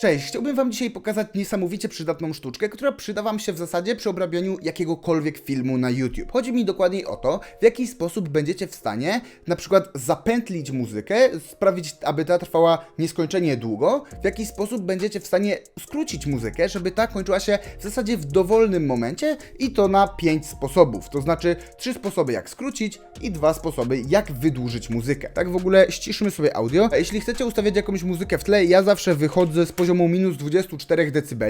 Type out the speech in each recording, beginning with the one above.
Cześć, chciałbym Wam dzisiaj pokazać niesamowicie przydatną sztuczkę, która przyda Wam się w zasadzie przy obrabianiu jakiegokolwiek filmu na YouTube. Chodzi mi dokładniej o to, w jaki sposób będziecie w stanie na przykład zapętlić muzykę, sprawić, aby ta trwała nieskończenie długo, w jaki sposób będziecie w stanie skrócić muzykę, żeby ta kończyła się w zasadzie w dowolnym momencie i to na 5 sposobów. To znaczy trzy sposoby jak skrócić i dwa sposoby jak wydłużyć muzykę. Tak w ogóle ściszmy sobie audio. Jeśli chcecie ustawiać jakąś muzykę w tle, ja zawsze wychodzę z poziomu minus 24 dB.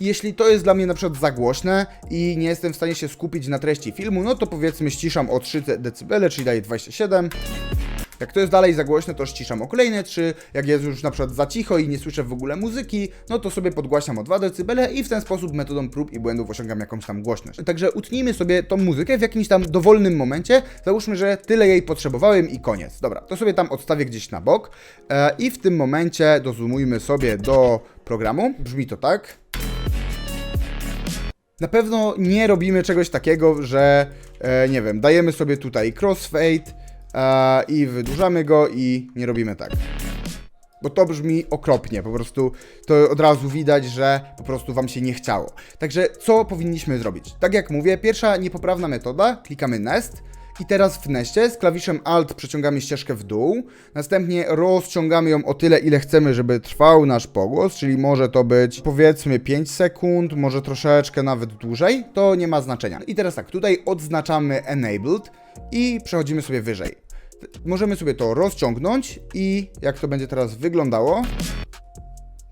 Jeśli to jest dla mnie na przykład za głośne i nie jestem w stanie się skupić na treści filmu, no to powiedzmy ściszam o 3 dB, czyli daję 27. Jak to jest dalej za głośne, to ściszam o kolejne 3. Jak jest już na przykład za cicho i nie słyszę w ogóle muzyki, no to sobie podgłaśniam o 2 dB i w ten sposób metodą prób i błędów osiągam jakąś tam głośność. Także utnijmy sobie tą muzykę w jakimś tam dowolnym momencie. Załóżmy, że tyle jej potrzebowałem i koniec. Dobra, to sobie tam odstawię gdzieś na bok e, i w tym momencie dozumujmy sobie do programu. Brzmi to tak. Na pewno nie robimy czegoś takiego, że e, nie wiem, dajemy sobie tutaj crossfade i wydłużamy go i nie robimy tak. Bo to brzmi okropnie, po prostu to od razu widać, że po prostu Wam się nie chciało. Także co powinniśmy zrobić? Tak jak mówię, pierwsza niepoprawna metoda, klikamy Nest i teraz w Nestie z klawiszem Alt przeciągamy ścieżkę w dół, następnie rozciągamy ją o tyle, ile chcemy, żeby trwał nasz pogłos, czyli może to być powiedzmy 5 sekund, może troszeczkę nawet dłużej, to nie ma znaczenia. I teraz tak, tutaj odznaczamy Enabled i przechodzimy sobie wyżej. Możemy sobie to rozciągnąć i jak to będzie teraz wyglądało,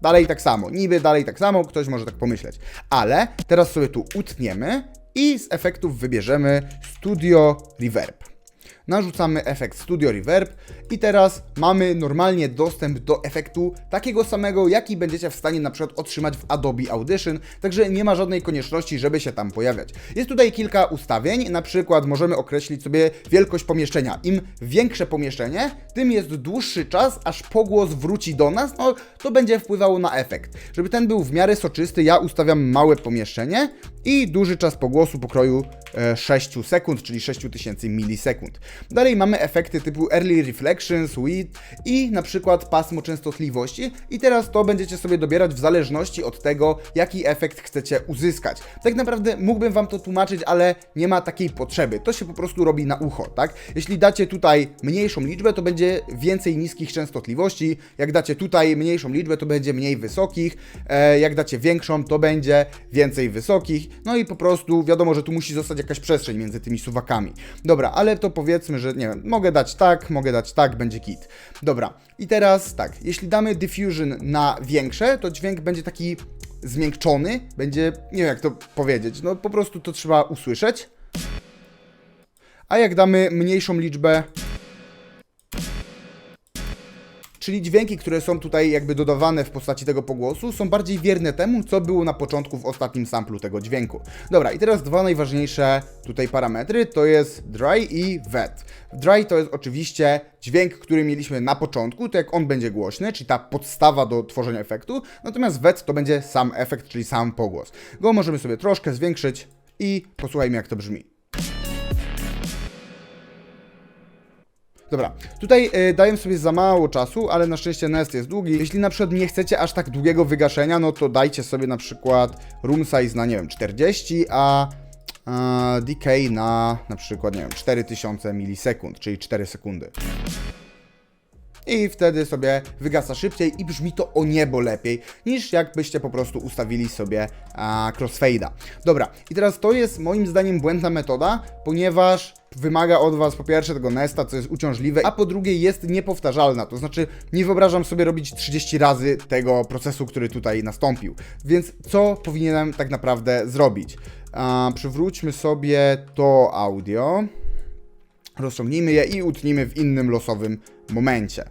Dalej tak samo, niby dalej tak samo, ktoś może tak pomyśleć. Ale teraz sobie tu utniemy i z efektów wybierzemy Studio Reverb. Narzucamy efekt Studio Reverb i teraz mamy normalnie dostęp do efektu takiego samego, jaki będziecie w stanie na przykład otrzymać w Adobe Audition, także nie ma żadnej konieczności, żeby się tam pojawiać. Jest tutaj kilka ustawień, na przykład możemy określić sobie wielkość pomieszczenia. Im większe pomieszczenie, tym jest dłuższy czas, aż pogłos wróci do nas, no to będzie wpływało na efekt. Żeby ten był w miarę soczysty, ja ustawiam małe pomieszczenie i duży czas pogłosu pokroju e, 6 sekund, czyli 6000 milisekund. Dalej mamy efekty typu Early Reflections, Width i na przykład pasmo częstotliwości i teraz to będziecie sobie dobierać w zależności od tego, jaki efekt chcecie uzyskać. Tak naprawdę mógłbym Wam to tłumaczyć, ale nie ma takiej potrzeby. To się po prostu robi na ucho, tak? Jeśli dacie tutaj mniejszą liczbę, to będzie więcej niskich częstotliwości. Jak dacie tutaj mniejszą liczbę, to będzie mniej wysokich. E, jak dacie większą, to będzie więcej wysokich. No i po prostu wiadomo, że tu musi zostać jakaś przestrzeń między tymi suwakami. Dobra, ale to powiedzmy, że nie wiem, mogę dać tak, mogę dać tak, będzie kit. Dobra, i teraz tak, jeśli damy diffusion na większe, to dźwięk będzie taki zmiękczony, będzie, nie wiem jak to powiedzieć, no po prostu to trzeba usłyszeć. A jak damy mniejszą liczbę, Czyli dźwięki, które są tutaj jakby dodawane w postaci tego pogłosu, są bardziej wierne temu, co było na początku w ostatnim samplu tego dźwięku. Dobra, i teraz dwa najważniejsze tutaj parametry, to jest dry i wet. Dry to jest oczywiście dźwięk, który mieliśmy na początku, to jak on będzie głośny, czyli ta podstawa do tworzenia efektu, natomiast wet to będzie sam efekt, czyli sam pogłos. Go możemy sobie troszkę zwiększyć i posłuchajmy jak to brzmi. Dobra, tutaj y, daję sobie za mało czasu, ale na szczęście Nest jest długi. Jeśli na przykład nie chcecie aż tak długiego wygaszenia, no to dajcie sobie na przykład room size na, nie wiem, 40, a, a decay na na przykład, nie wiem, 4000 milisekund, czyli 4 sekundy. I wtedy sobie wygasa szybciej i brzmi to o niebo lepiej, niż jakbyście po prostu ustawili sobie a, crossfade'a. Dobra, i teraz to jest moim zdaniem błędna metoda, ponieważ wymaga od Was po pierwsze tego nesta, co jest uciążliwe, a po drugie jest niepowtarzalna, to znaczy nie wyobrażam sobie robić 30 razy tego procesu, który tutaj nastąpił. Więc co powinienem tak naprawdę zrobić? A, przywróćmy sobie to audio rozciągnijmy je i utnijmy w innym losowym momencie.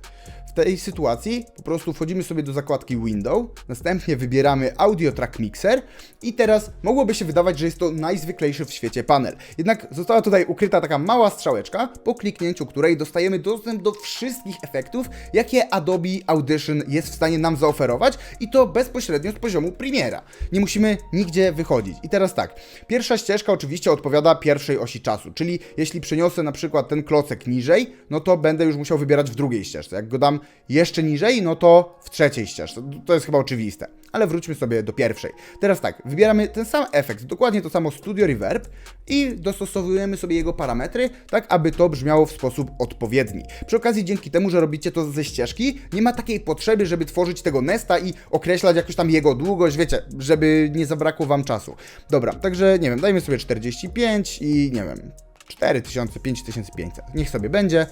W tej sytuacji po prostu wchodzimy sobie do zakładki Window, następnie wybieramy Audio Track Mixer i teraz mogłoby się wydawać, że jest to najzwyklejszy w świecie panel. Jednak została tutaj ukryta taka mała strzałeczka, po kliknięciu której dostajemy dostęp do wszystkich efektów, jakie Adobe Audition jest w stanie nam zaoferować i to bezpośrednio z poziomu Premiera. Nie musimy nigdzie wychodzić. I teraz tak, pierwsza ścieżka oczywiście odpowiada pierwszej osi czasu, czyli jeśli przeniosę na przykład ten klocek niżej, no to będę już musiał wybierać w drugiej ścieżce. Jak go dam jeszcze niżej, no to w trzeciej ścieżce. To jest chyba oczywiste. Ale wróćmy sobie do pierwszej. Teraz tak, wybieramy ten sam efekt, dokładnie to samo Studio Reverb i dostosowujemy sobie jego parametry, tak aby to brzmiało w sposób odpowiedni. Przy okazji, dzięki temu, że robicie to ze ścieżki, nie ma takiej potrzeby, żeby tworzyć tego nesta i określać jakoś tam jego długość, wiecie, żeby nie zabrakło wam czasu. Dobra, także nie wiem, dajmy sobie 45 i nie wiem, 4000, 5500. Niech sobie będzie.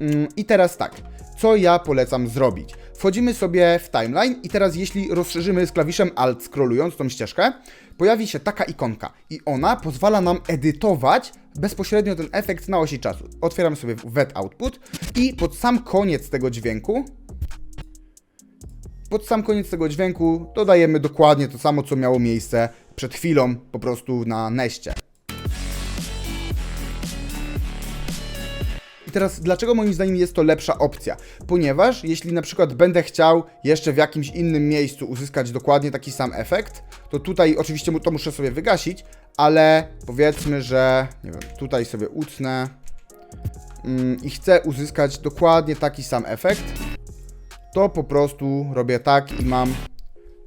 Mm, I teraz tak, co ja polecam zrobić? Wchodzimy sobie w timeline i teraz jeśli rozszerzymy z klawiszem Alt scrollując tą ścieżkę, pojawi się taka ikonka i ona pozwala nam edytować bezpośrednio ten efekt na osi czasu. Otwieramy sobie VET Output i pod sam koniec tego dźwięku pod sam koniec tego dźwięku dodajemy dokładnie to samo, co miało miejsce przed chwilą po prostu na neście. Teraz, dlaczego moim zdaniem jest to lepsza opcja? Ponieważ jeśli na przykład będę chciał jeszcze w jakimś innym miejscu uzyskać dokładnie taki sam efekt, to tutaj oczywiście to muszę sobie wygasić, ale powiedzmy, że nie wiem, tutaj sobie utnę mm, i chcę uzyskać dokładnie taki sam efekt, to po prostu robię tak i mam,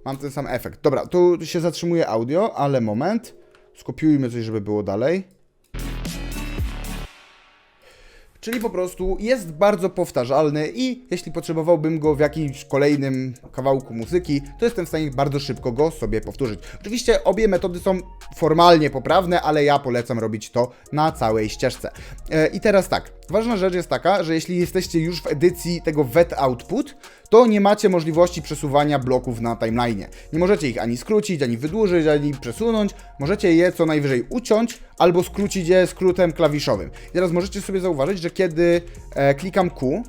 mam ten sam efekt. Dobra, tu się zatrzymuje audio, ale moment. Skopiujmy coś, żeby było dalej. Czyli po prostu jest bardzo powtarzalny i jeśli potrzebowałbym go w jakimś kolejnym kawałku muzyki, to jestem w stanie bardzo szybko go sobie powtórzyć. Oczywiście obie metody są formalnie poprawne, ale ja polecam robić to na całej ścieżce. E, I teraz tak, ważna rzecz jest taka, że jeśli jesteście już w edycji tego VET Output, to nie macie możliwości przesuwania bloków na timeline. Nie możecie ich ani skrócić, ani wydłużyć, ani przesunąć. Możecie je co najwyżej uciąć albo skrócić je skrótem klawiszowym. I teraz możecie sobie zauważyć, że kiedy e, klikam Q,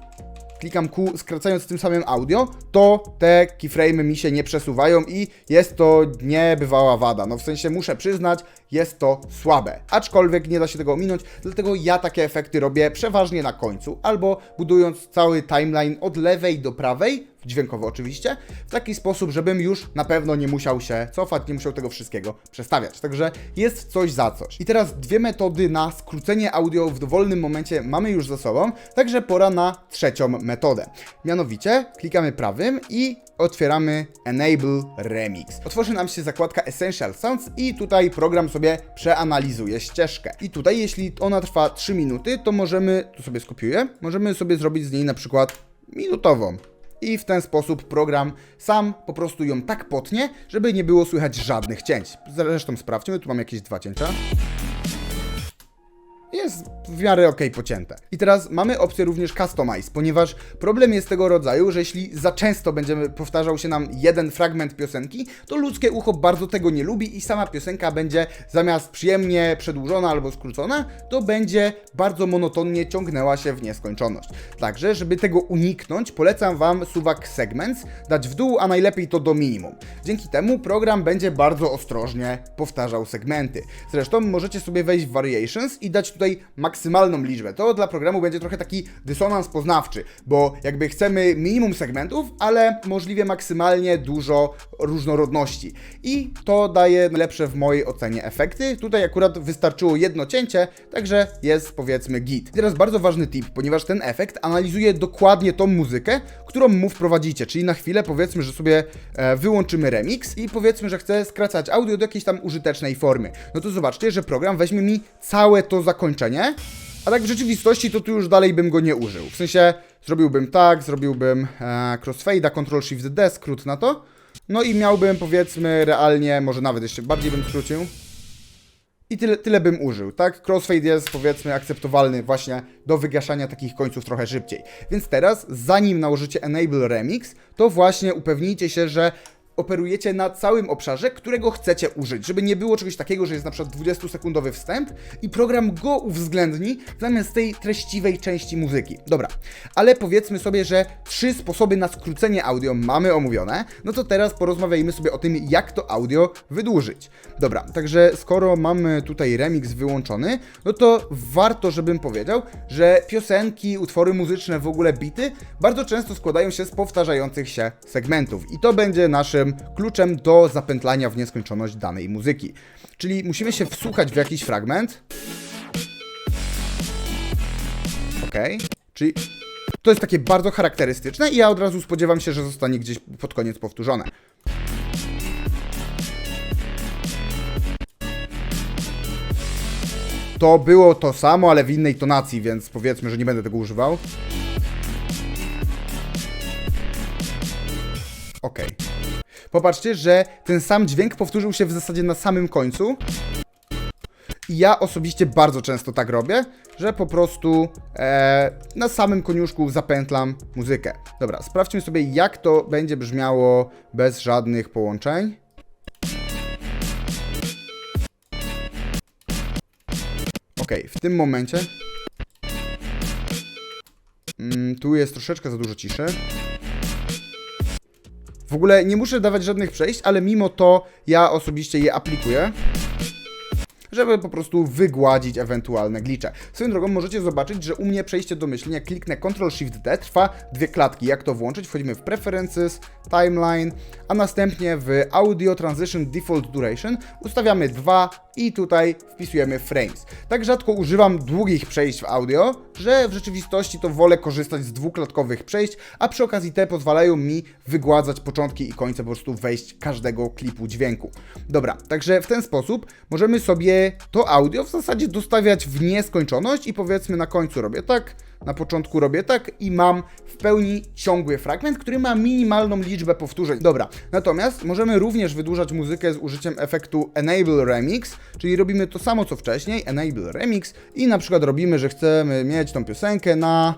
klikam Q, skracając tym samym audio, to te keyframe'y mi się nie przesuwają i jest to niebywała wada. No w sensie muszę przyznać, jest to słabe. Aczkolwiek nie da się tego ominąć, dlatego ja takie efekty robię przeważnie na końcu, albo budując cały timeline od lewej do prawej, dźwiękowo oczywiście, w taki sposób, żebym już na pewno nie musiał się cofać, nie musiał tego wszystkiego przestawiać. Także jest coś za coś. I teraz dwie metody na skrócenie audio w dowolnym momencie mamy już za sobą, także pora na trzecią metodę. Mianowicie klikamy prawym i otwieramy Enable Remix. Otworzy nam się zakładka Essential Sounds i tutaj program sobie przeanalizuje ścieżkę. I tutaj jeśli ona trwa 3 minuty, to możemy, tu sobie skopiuję, możemy sobie zrobić z niej na przykład minutową. I w ten sposób program sam po prostu ją tak potnie, żeby nie było słychać żadnych cięć. Zresztą sprawdźmy, tu mam jakieś dwa cięcia jest w miarę ok pocięte. I teraz mamy opcję również Customize, ponieważ problem jest tego rodzaju, że jeśli za często będziemy powtarzał się nam jeden fragment piosenki, to ludzkie ucho bardzo tego nie lubi i sama piosenka będzie zamiast przyjemnie przedłużona albo skrócona, to będzie bardzo monotonnie ciągnęła się w nieskończoność. Także, żeby tego uniknąć, polecam Wam suwak Segments dać w dół, a najlepiej to do minimum. Dzięki temu program będzie bardzo ostrożnie powtarzał segmenty. Zresztą możecie sobie wejść w Variations i dać tutaj maksymalną liczbę. To dla programu będzie trochę taki dysonans poznawczy, bo jakby chcemy minimum segmentów, ale możliwie maksymalnie dużo różnorodności. I to daje lepsze w mojej ocenie efekty. Tutaj akurat wystarczyło jedno cięcie, także jest powiedzmy git. Teraz bardzo ważny tip, ponieważ ten efekt analizuje dokładnie tą muzykę, którą mu wprowadzicie, czyli na chwilę powiedzmy, że sobie e, wyłączymy remix i powiedzmy, że chcę skracać audio do jakiejś tam użytecznej formy. No to zobaczcie, że program weźmie mi całe to zakończenie, a tak w rzeczywistości to tu już dalej bym go nie użył. W sensie zrobiłbym tak, zrobiłbym e, crossfade'a, Ctrl Shift D, skrót na to. No i miałbym powiedzmy realnie, może nawet jeszcze bardziej bym skrócił. I tyle, tyle bym użył, tak? Crossfade jest powiedzmy akceptowalny właśnie do wygaszania takich końców trochę szybciej. Więc teraz, zanim nałożycie Enable Remix, to właśnie upewnijcie się, że operujecie na całym obszarze, którego chcecie użyć, żeby nie było czegoś takiego, że jest na przykład 20-sekundowy wstęp i program go uwzględni zamiast tej treściwej części muzyki. Dobra, ale powiedzmy sobie, że trzy sposoby na skrócenie audio mamy omówione, no to teraz porozmawiajmy sobie o tym, jak to audio wydłużyć. Dobra, także skoro mamy tutaj remix wyłączony, no to warto, żebym powiedział, że piosenki, utwory muzyczne, w ogóle bity bardzo często składają się z powtarzających się segmentów i to będzie naszym kluczem do zapętlania w nieskończoność danej muzyki. Czyli musimy się wsłuchać w jakiś fragment. Ok. Czyli To jest takie bardzo charakterystyczne i ja od razu spodziewam się, że zostanie gdzieś pod koniec powtórzone. To było to samo, ale w innej tonacji, więc powiedzmy, że nie będę tego używał. Okej. Popatrzcie, że ten sam dźwięk powtórzył się w zasadzie na samym końcu. I ja osobiście bardzo często tak robię, że po prostu e, na samym koniuszku zapętlam muzykę. Dobra, sprawdźmy sobie, jak to będzie brzmiało bez żadnych połączeń. Ok, w tym momencie. Mm, tu jest troszeczkę za dużo ciszy. W ogóle nie muszę dawać żadnych przejść, ale mimo to ja osobiście je aplikuję żeby po prostu wygładzić ewentualne glicze. Swoją drogą możecie zobaczyć, że u mnie przejście do myślenia, kliknę Ctrl-Shift-D, trwa dwie klatki. Jak to włączyć? Wchodzimy w Preferences, Timeline, a następnie w Audio Transition Default Duration ustawiamy 2 i tutaj wpisujemy frames. Tak rzadko używam długich przejść w audio, że w rzeczywistości to wolę korzystać z dwuklatkowych przejść, a przy okazji te pozwalają mi wygładzać początki i końce po prostu wejść każdego klipu dźwięku. Dobra, także w ten sposób możemy sobie to audio w zasadzie dostawiać w nieskończoność i powiedzmy na końcu robię tak, na początku robię tak i mam w pełni ciągły fragment, który ma minimalną liczbę powtórzeń. Dobra, natomiast możemy również wydłużać muzykę z użyciem efektu Enable Remix, czyli robimy to samo co wcześniej, Enable Remix i na przykład robimy, że chcemy mieć tą piosenkę na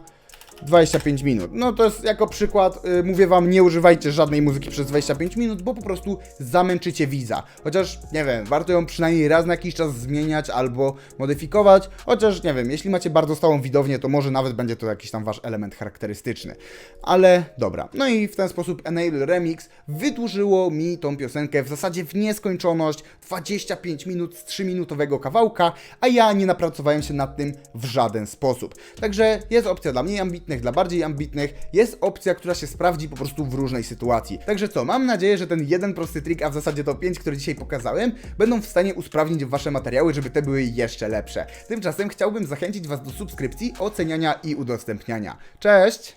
25 minut. No to jest jako przykład, y, mówię wam, nie używajcie żadnej muzyki przez 25 minut, bo po prostu zamęczycie widza. Chociaż, nie wiem, warto ją przynajmniej raz na jakiś czas zmieniać albo modyfikować, chociaż, nie wiem, jeśli macie bardzo stałą widownię, to może nawet będzie to jakiś tam wasz element charakterystyczny. Ale dobra, no i w ten sposób Enable Remix wydłużyło mi tą piosenkę w zasadzie w nieskończoność 25 minut z 3-minutowego kawałka, a ja nie napracowałem się nad tym w żaden sposób. Także jest opcja dla mniej ambitnych, dla bardziej ambitnych, jest opcja, która się sprawdzi po prostu w różnej sytuacji. Także co, mam nadzieję, że ten jeden prosty trik, a w zasadzie to 5, które dzisiaj pokazałem, będą w stanie usprawnić Wasze materiały, żeby te były jeszcze lepsze. Tymczasem chciałbym zachęcić Was do subskrypcji, oceniania i udostępniania. Cześć!